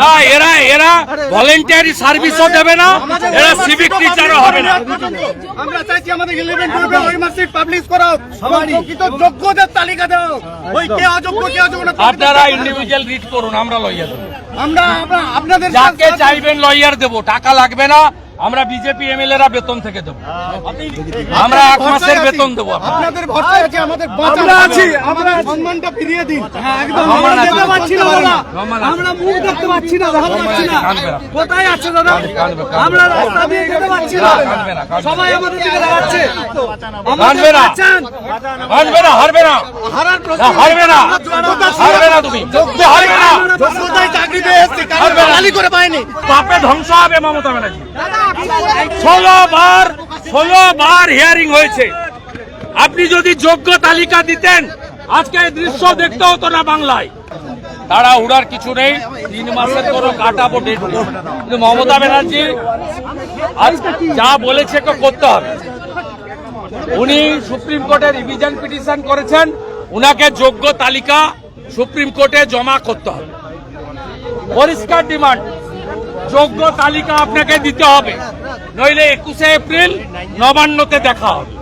না এরা এরা ভলেন্টিয়ারি সার্ভিসও দেবে না এরা সিভিক টিচারও হবে না। আমরা চাইছি আমাদের ইলেভেন টুয়েলভে ওই মার্কশিট পাবলিশ করা হোক প্রকৃত যোগ্যদের তালিকা দেওয়া হোক ওই কে অযোগ্য কে অযোগ্য না আপনারা ইন্ডিভিজুয়াল রিড করুন আমরা লইয়া দেবো। আমরা আপনাদের যাকে চাইবেন লয়ার দেবো টাকা লাগবে না আমরা বিজেপি এমএলএ রা বেতন থেকে দেবো। আমরা এক মাসের বেতন দেবো। আপনাদের। আপনাদের ভরসা আছে আমাদের আমরা আছি, আমরা ফিরিয়ে দিন। হ্যাঁ আমরা যেতে পারছি না দাদা। আমরা মুখ দেখতে পাচ্ছি না দেখা পাচ্ছি না। কোথায় আছে দাদা। আমরা রাস্তা দিয়ে যেতে পারছি না। সবাই আমাদের দিকে দেখাচ্ছে কাঁদবে না। হারবে না হারবে না। হারার হারবে না। হারবে না তুমি। হারবে না যোগ্যতায় চাকরি পেয়ে এসছি হারবে। খালি করে পায়নি। পাপে ধ্বংস হবে মমতা ব্যানার্জি। ষোলো বার ষোলো বার হিয়ারিং হয়েছে। আপনি যদি যোগ্য তালিকা দিতেন আজকে এই দৃশ্য দেখতে হতো না বাংলায়। তারা উড়ার কিছু নেই, তিন মাসের কোনো কাটাবো কিন্তু মমতা ব্যানার্জি যা বলেছে করতে হবে। উনি সুপ্রিম কোর্টে রিভিশন পিটিশন করেছেন, উনাকে যোগ্য তালিকা সুপ্রিম কোর্টে জমা করতে হবে। পরিষ্কার ডিমান্ড, যোগ্য তালিকা আপনাকে দিতে হবে। নইলে একুশে এপ্রিল নবান্নতে দেখা হবে।